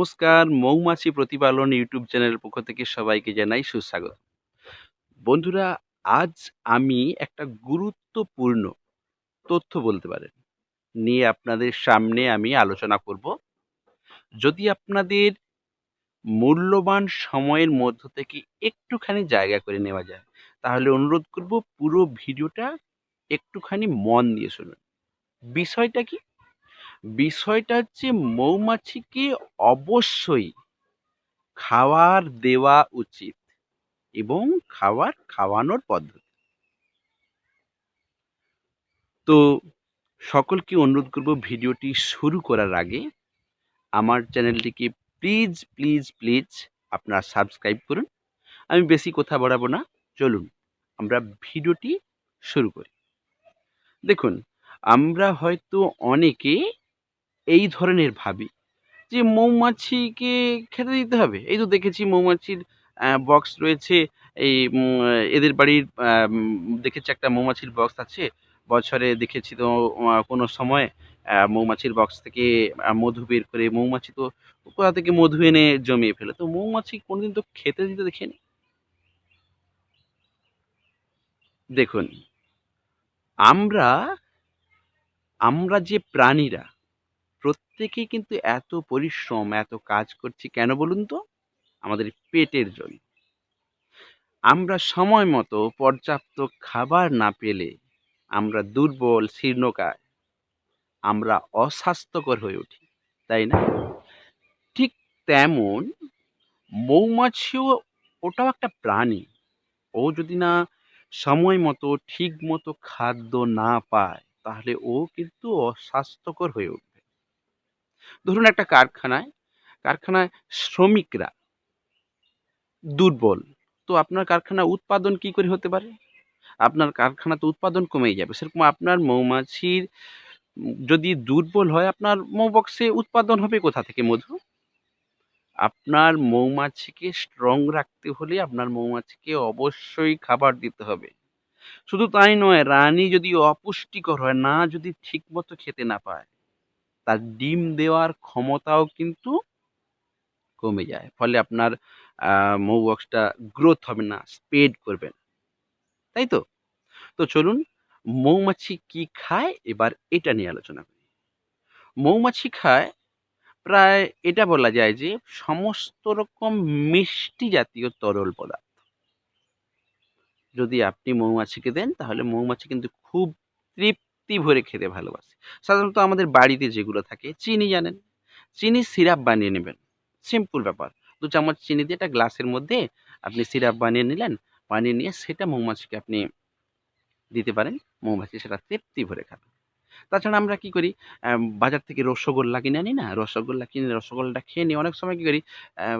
নমস্কার, মৌমাছি প্রতিপালন ইউটিউব চ্যানেলের পক্ষ থেকে সবাইকে জানাই সুস্বাগত। বন্ধুরা, আজ আমি একটা গুরুত্বপূর্ণ তথ্য বলতে পারেন। নিয়ে আপনাদের সামনে আমি আলোচনা করব। যদি আপনাদের মূল্যবান সময়ের মধ্য থেকে একটুখানি জায়গা করে নেওয়া যায়, তাহলে অনুরোধ করব পুরো ভিডিওটা একটুখানি মন দিয়ে শুনুন। বিষয়টা কি? বিষয়টা হচ্ছে মৌমাছিকে অবশ্যই খাওয়ার দেওয়া উচিত এবং খাবার খাওয়ানোর পদ্ধতি। তো সকলকে অনুরোধ করব ভিডিওটি শুরু করার আগে আমার চ্যানেলটিকে প্লিজ প্লিজ প্লিজ আপনারা সাবস্ক্রাইব করুন। আমি বেশি কথা বাড়াবো না, চলুন আমরা ভিডিওটি শুরু করি। দেখুন, আমরা হয়তো অনেকে এই ধরনের ভাবি যে মৌমাছিকে খেতে দিতে হবে। এই তো দেখেছি মৌমাছির বক্স রয়েছে। এই এদের বাড়ির দেখেছি একটা মৌমাছির বক্স আছে। বছরে দেখেছি তো কোনো সময় মৌমাছির বক্স থেকে মধু বের করে মৌমাছি তো কোথা থেকে মধু এনে জমিয়ে ফেলে? তো মৌমাছি কোনোদিন তো খেতে দিতে দেখিনি। দেখুন, আমরা আমরা যে প্রাণীরা প্রত্যেকেই কিন্তু এত পরিশ্রম, এত কাজ করছি কেন বলুন তো? আমাদের পেটের জন্য। আমরা সময় মতো পর্যাপ্ত খাবার না পেলে আমরা দুর্বল, শীর্ণকায়। আমরা অস্বাস্থ্যকর হয়ে উঠি, তাই না? ঠিক তেমন মৌমাছিও ওটাও একটা প্রাণী। ও যদি না সময় মতো, ঠিক মতো খাদ্য না পায়, তাহলে ও কিন্তু অস্বাস্থ্যকর হয়ে উঠবে। ধরুন একটা কারখানায় কারখানায় শ্রমিকরা দুর্বল, তো আপনার কারখানা উৎপাদন কি করে হতে পারে? আপনার কারখানা তো উৎপাদন কমেই যাবে। সেরকম আপনার মৌমাছির, যদি দুর্বল হয়, আপনার মৌবক্সে উৎপাদন হবে কোথা থেকে মধু? আপনার মৌমাছিকে স্ট্রং রাখতে হলে আপনার মৌমাছিকে অবশ্যই খাবার দিতে হবে। শুধু তাই নয়, রানী যদি অপুষ্টিকর হয়, না যদি ঠিকমতো খেতে না পায় তার ডিম দেওয়ার ক্ষমতাও কিন্তু কমে যায়। ফলে আপনার মৌবক্সটা গ্রোথ হবে না স্প্রেড করবে না তাই তো? তো চলুন, মৌমাছি কি খায়? এবার এটা নিয়ে আলোচনা করি। মৌমাছি খায় প্রায় এটা বলা যায় যে, সমস্ত রকম মিষ্টি জাতীয় তরল পদার্থ। যদি আপনি মৌমাছিকে দেন, তাহলে মৌমাছি কিন্তু খুব তৃপ্তি ভরে খেতে ভালোবাসি। সাধারণত আমাদের বাড়িতে যেগুলো থাকে, চিনি জানেন? চিনি সিরাপ বানিয়ে নেবেন। সিম্পল ব্যাপার। দু চামচ চিনি দিয়ে একটা গ্লাসের মধ্যে আপনি সিরাপ বানিয়ে নিলেন, বানিয়ে নিয়ে সেটা মৌমাছিকে আপনি দিতে পারেন, মৌমাছি সেটা তৃপ্তি ভরে খাবে। তাছাড়া আমরা কি করি বাজার থেকে রসগোল্লা কিনে আনি না? রসগোল্লা কিনে, রসগোল্লাটা খেয়ে নিই অনেক সময় কী করি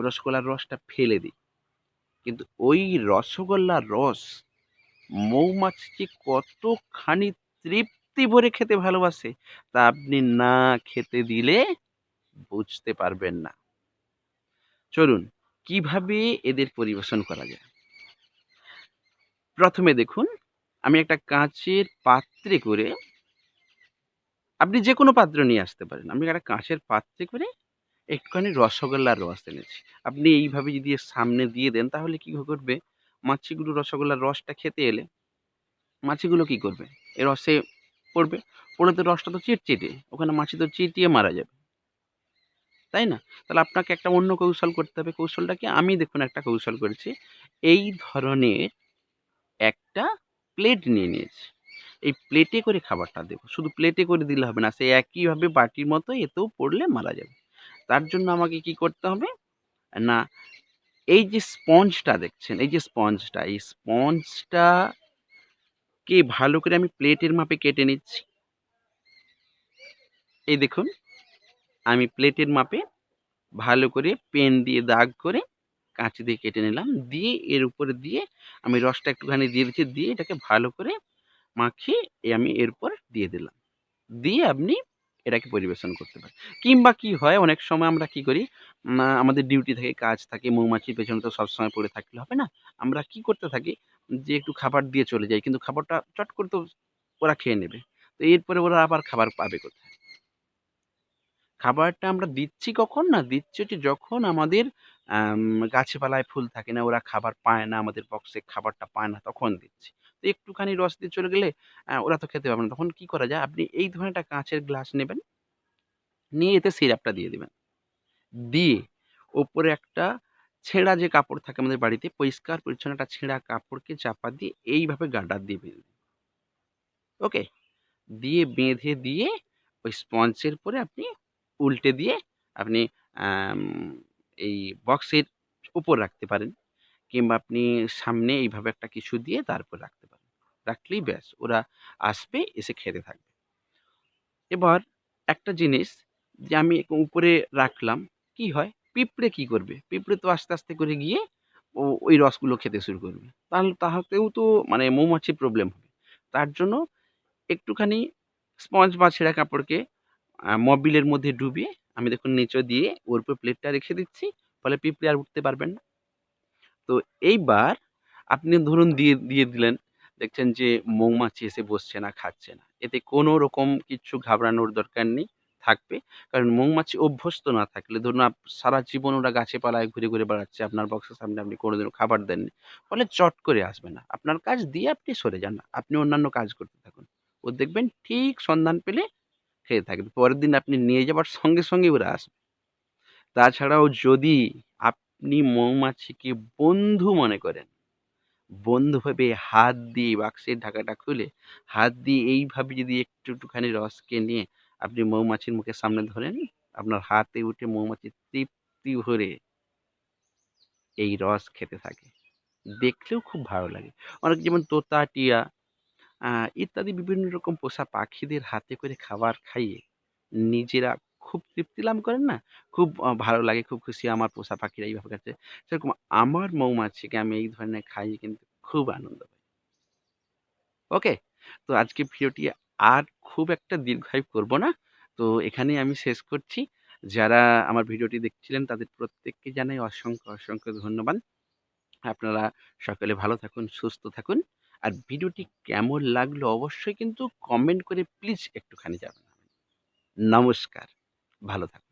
রসগোল্লার রসটা ফেলে দিই। কিন্তু ওই রসগোল্লার রস মৌমাছি যে কতখানি তৃপ্তি ভরে খেতে ভালোবাসে, তা আপনি না খেতে দিলে বুঝতে পারবেন না। চলুন, কীভাবে এদের পরিবেশন করা যায়? প্রথমে দেখুন, আমি একটা কাঁচের পাত্রে করে আপনি যে কোনো পাত্র নিয়ে আসতে পারেন। আমি একটা কাঁচের পাত্রে করে একটুখানি রসগোল্লার রস এনেছি। আপনি এইভাবে যদি সামনে দিয়ে দেন, তাহলে কি করবে মাছিগুলো রসগোল্লার রসটা খেতে এলে মাছিগুলো কি করবে? এ রসে পড়বে। পড়ে তো রসটা তো চিটচিটে, ওখানে মাছি তো চিটিয়ে মারা যাবে। তাই না? তাহলে আপনাকে একটা অন্য কৌশল করতে হবে। কৌশলটা কি? আমি দেখুন একটা কৌশল করেছি। এই ধরনের একটা প্লেট নিয়ে নিয়েছি। এই প্লেটে করে খাবারটা দেবো। শুধু প্লেটে করে দিলে হবে না, সে একইভাবে বাটির মতো এতেও পড়লে মারা যাবে। তার জন্য আমাকে কি করতে হবে? না, এই যে স্পঞ্জটা দেখছেন, এই যে স্পঞ্জটা, এই স্পঞ্জটা কে ভালো করে আমি প্লেটের মাপে কেটে নিচ্ছি। এই দেখুন, আমি প্লেটের মাপে ভালো করে পেন দিয়ে দাগ করে কাঁচি দিয়ে কেটে নিলাম। দিয়ে এর উপরে দিয়ে আমি রসটা একটুখানি দিয়ে দিচ্ছি, দিয়ে এটাকে ভালো করে মাখিয়ে আমি এর উপর দিয়ে দিলাম। দিয়ে আপনি এটাকে পরিবেশন করতে পারেন কিংবা কি হয় অনেক সময় আমরা কি করি আমাদের ডিউটি থাকে কাজ থাকে মৌমাছির পেছনে তো সবসময় পড়ে থাকলে হবে না? আমরা কি করতে থাকি যে একটু খাবার দিয়ে চলে যাই কিন্তু খাবারটা চট করে তো ওরা খেয়ে নেবে। তো এরপরে ওরা আবার খাবার পাবে কোথায়? খাবারটা আমরা দিচ্ছি কখন না? দিচ্ছি হচ্ছে যখন আমাদের আম গাছপালায় ফুল থাকে না, ওরা খাবার পায় না, আমাদের বক্সে খাবারটা পায় না, তখন দিচ্ছি। তো একটুখানি রস দিয়ে চলে গেলে ওরা তো খেতে পারবে না। তখন কি করা যায়? আপনি এই ধরনের একটা কাঁচের গ্লাস নেবেন, নিয়ে এতে সিরাপটা দিয়ে দেবেন দিয়ে ওপরে একটা ছেঁড়া যে কাপড় থাকে আমাদের বাড়িতে, পরিষ্কার পরিচ্ছন্ন একটা ছেঁড়া কাপড়কে চাপা দিয়ে এইভাবে গার্ডার দিয়ে বেঁধে। ওকে? দিয়ে বেঁধে দিয়ে ওই স্পঞ্জের পরে আপনি উল্টে দিয়ে আপনি এই বক্সের উপর রাখতে পারেন কিংবা আপনি সামনে এইভাবে একটা কিছু দিয়ে তারপর রাখতে পারেন। রাখলেই ব্যাস ওরা আসবে, এসে খেতে থাকবে। এবার একটা জিনিস যে আমি উপরে রাখলাম, কি হয়? পিঁপড়ে কি করবে? পিঁপড়ে তো আস্তে, আস্তে করে গিয়ে ও ওই রসগুলো খেতে শুরু করবে। তাহলে তাহাতেও তো মানে মৌমাছির প্রবলেম হবে। তার জন্য একটুখানি স্পঞ্জ বা ছেঁড়া কাপড়কে মবিলের মধ্যে ডুবিয়ে আমি দেখুন নিচে দিয়ে ওর উপর প্লেটটা রেখে দিচ্ছি। ফলে পিঁপড়ে আর উঠতে পারবেন না। তো এইবার আপনি ধরুন দিয়ে দিয়ে দিলেন। দেখছেন যে মৌমাছি এসে বসছে না, খাচ্ছে না। এতে কোনো রকম কিচ্ছু ঘাবড়ানোর দরকার নেই, থাকবে। কারণ মৌমাছি অভ্যস্ত না থাকলে ধরুন সারা জীবন ওরা গাছে-পালায় ঘুরে, ঘুরে বেড়াচ্ছে। আপনার বক্সের সামনে আপনি কোনোদিনও খাবার দেননি। ফলে চট করে আসবে না। আপনার কাজ দিয়ে আপনি সরে যান। আপনি অন্যান্য কাজ করতে থাকুন। ও দেখবেন ঠিক সন্ধান পেলে খেয়ে থাকবে। পরের দিন আপনি নিয়ে যাবার সঙ্গে, সঙ্গে ওরা আসবে। তাছাড়াও যদি আপনি মৌমাছিকে বন্ধু মনে করেন, বন্ধু ভেবে হাত দিয়ে বাক্সের ঢাকাটা খুলে হাত দিয়ে এইভাবে যদি একটু, একটুখানি রসকে নিয়ে আপনি মৌমাছির মুখে সামনে ধরেন, আপনার হাতে উঠে মৌমাছি তৃপ্তি ভরে এই রস খেতে থাকে। দেখলেও খুব ভালো লাগে। অনেক যেমন তোতা, টিয়া ইত্যাদি বিভিন্ন রকম পোষা পাখিদের হাতে করে খাবার খাইয়ে নিজেরা খুব তৃপ্তি লাভ করেন না? খুব ভালো লাগে, খুব খুশি আমার পোষা পাখিরা এইভাবে খাচ্ছে। সেরকম আমার মৌমাছিকে আমি এই ধরনের খাইয়ে কিন্তু খুব আনন্দ পাই। ওকে? তো আজকে ভিডিওটি আর খুব একটা দীর্ঘায়ু করব না। তো এখানেই আমি শেষ করছি। যারা আমার ভিডিওটি দেখছিলেন তাদের প্রত্যেককে জানাই অসংখ্য, অসংখ্য ধন্যবাদ। আপনারা সকলে ভালো থাকুন, সুস্থ থাকুন। আর ভিডিওটি কেমন লাগল অবশ্যই কিন্তু কমেন্ট করে প্লিজ একটুখানি জানাবেন। নমস্কার। ভালো থাকুন।